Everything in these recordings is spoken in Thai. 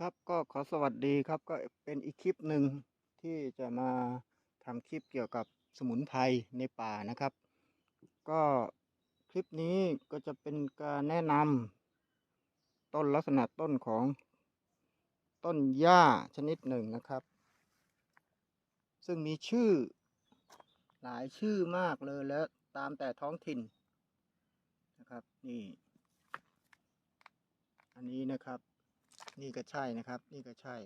ครับก็ขอสวัสดีครับก็เป็นอีกคลิปหนึ่งที่จะมาทำคลิปเกี่ยวกับสมุนไพรในป่านะครับ ก็คลิปนี้ก็จะเป็นการแนะนำต้นลักษณะต้นของต้นหญ้าชนิดหนึ่งนะครับ ซึ่งมีชื่อหลายชื่อมากเลยแล้วตามแต่ท้องถิ่นนะครับนี่ อันนี้นะครับ นี่ก็ใช่นะครับ นี่ก็ใช่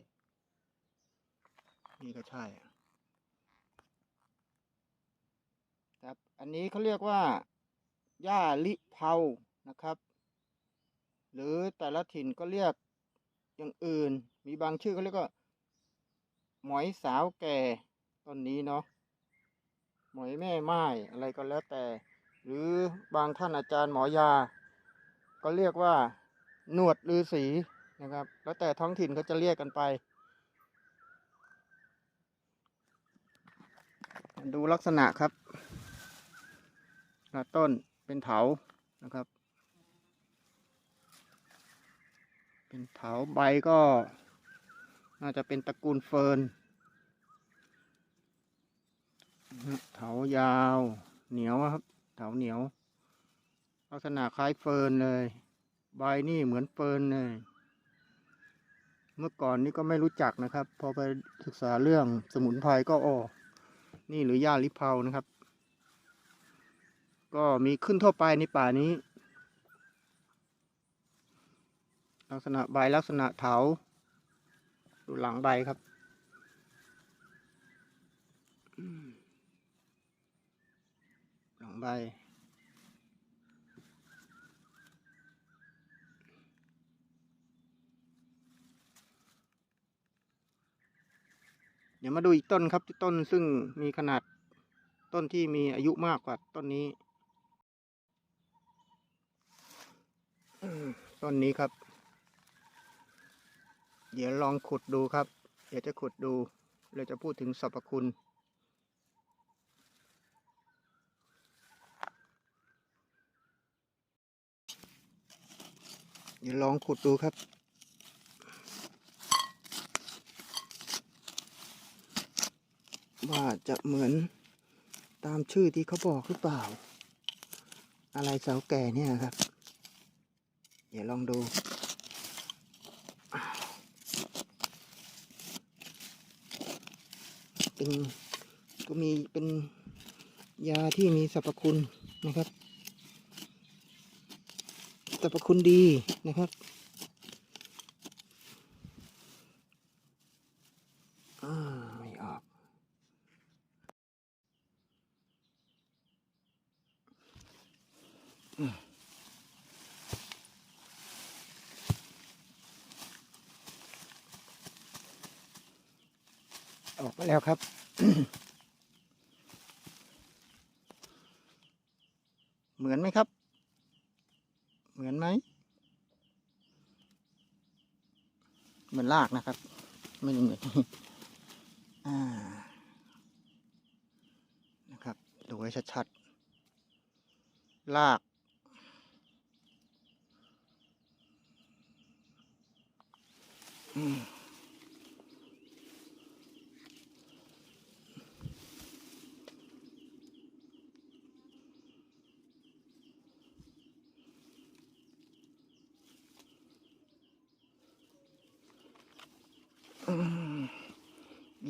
นี่ก็ใช่ครับ อันนี้เขาเรียกว่าหญ้าลิเผานะครับ หรือแต่ละถิ่นก็เรียกอย่างอื่น มีบางชื่อเขาเรียกว่าหมอยสาวแก่ต้นนี้เนาะหมอยแม่ไม้อะไรก็แล้วแต่ หรือบางท่านอาจารย์หมอยา ก็เรียกว่า หนวดฤาษี นะครับ แล้วแต่ท้องถิ่นเขาจะเรียกกันไป ดูลักษณะครับละต้นเป็นเถานะครับ เป็นเถาใบก็ น่าจะเป็นตระกูลเฟิร์นเถายาวเหนียวครับ เถาเหนียว ลักษณะคล้ายเฟิร์นเลย ใบนี่เหมือนเฟิร์นเลย เมื่อก่อนนี่ก็ไม่รู้จักนะครับ พอไปศึกษาเรื่องสมุนไพรก็อ๋อนี่หรือย่าลิเผานะครับ ก็มีขึ้นทั่วไปในป่านี้ ลักษณะใบลักษณะเถาดูหลังใบครับหลังใบ เดี๋ยวมาดูอีกต้นครับที่ต้นซึ่งมีขนาดต้นที่มีอายุมากกว่าต้นนี้ต้นนี้ครับ เดี๋ยวลองขุดดูครับ เดี๋ยวจะขุดดูเราจะพูดถึงสรรพคุณ เดี๋ยวลองขุดดูครับ ว่าจะเหมือนตามชื่อที่เขาบอกหรือเปล่า อะไรเสาแก่เนี่ยครับ เดี๋ยวลองดูเป็นก็มีเป็นยาที่มีสรรพคุณนะครับ สรรพคุณดีนะครับอ่าไม่ออก ออกไปแล้วครับ เหมือนไหมครับ เหมือนไหม เหมือนลากนะครับ ไม่เหมือนอ่านะครับ ดูให้ชัดๆ ลาก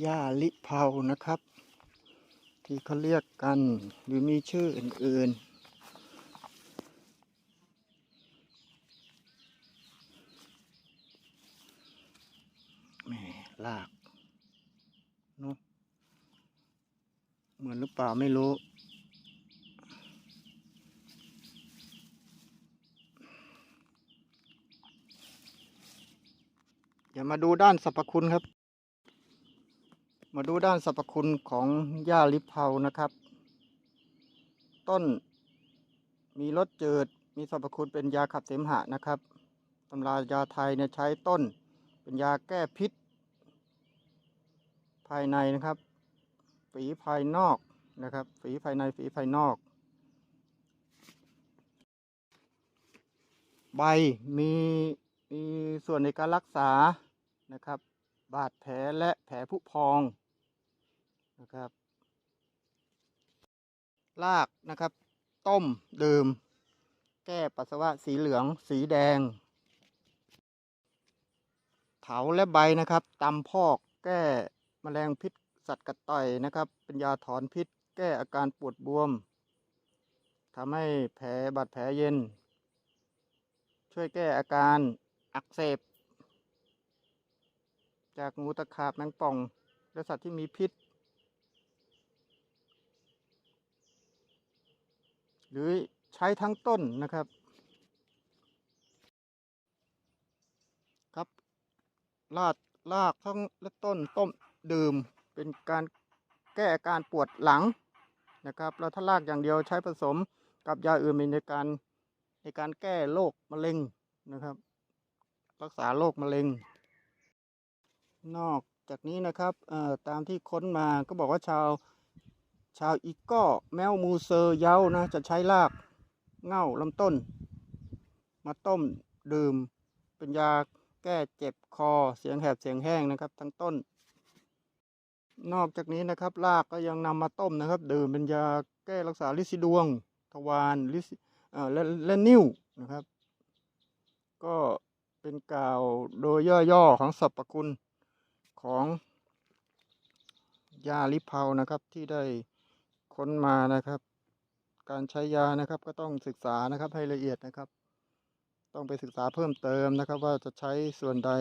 หญ้าลิเผานะครับ ที่เขาเรียกกันหรือมีชื่ออื่น ๆแหม่ ลากเนอะเหมือนหรือเปล่าไม่รู้เดี๋ยวมาดูด้านสรรพคุณครับ มาดูด้านสรรพคุณของหญ้าลิเผานะครับ ต้นมีรสจืดมีสรรพคุณเป็นยาขับเสมหะนะครับตำรายาไทยเนี่ยใช้ต้นเป็นยาแก้พิษ ภายในนะครับ ฝีภายนอกนะครับ ฝีภายในฝีภายนอก ใบมีมีส่วนในการรักษานะครับ บาดแผลและแผลผุพองนะครับรากนะครับ ต้มดื่ม แก้ปัสสาวะสีเหลือง สีแดงเถาและใบนะครับตำพอกแก้ แมลงพิษสัตว์กัดต่อยนะครับ เป็นยาถอนพิษ แก้อาการปวดบวมทำให้แผลบาดแผลเย็น ช่วยแก้อาการอักเสบ จากงูตะขาบแมงป่อง และสัตว์ที่มีพิษ หรือใช้ทั้งต้นนะครับ ครับลาดลากทั้งและต้นต้ม ดื่มเป็นการแก้อาการปวดหลังนะครับแล้วถ้าลากอย่างเดียวใช้ผสมกับยาอื่นในการในการแก้โรคมะเร็งนะครับ รักษาโรคมะเร็ง นอกจากนี้นะครับตามที่ค้นมาก็บอกว่าชาวชาวอีก้อแมวมูเซอร์เย้านะจะใช้รากเง่าลำต้น มาต้มดื่มเป็นยาแก้เจ็บคอเสียงแหบเสียงแห้งนะครับ ทั้งต้น นอกจากนี้นะครับรากก็ยังนำมาต้มนะครับ ดื่มเป็นยาแก้รักษาลิซิดวง ทวารลิซิและและนิ่วนะครับ ก็เป็นกล่าวโดยย่อๆของสรรพคุณของยาลิเพานะครับที่ได้ค้นมานะครับ การใช้ยานะครับก็ต้องศึกษานะครับให้ละเอียดนะครับ ต้องไปศึกษาเพิ่มเติมนะครับ ว่าจะใช้ส่วนใด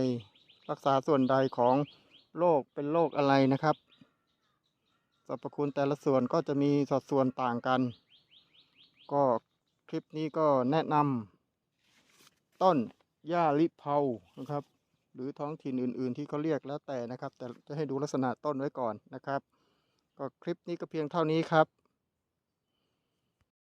รักษาส่วนใดของโรคเป็นโรคอะไรนะครับ สรรพคุณแต่ละส่วนก็จะมีสัดส่วนต่างกัน ก็คลิปนี้ก็แนะนำต้นหญ้าลิเพานะครับ หรือท้องถิ่นอื่น ๆ ที่เขาเรียกแล้วแต่นะครับ แต่จะให้ดูลักษณะต้นไว้ก่อนนะครับ ก็คลิปนี้ก็เพียงเท่านี้ครับ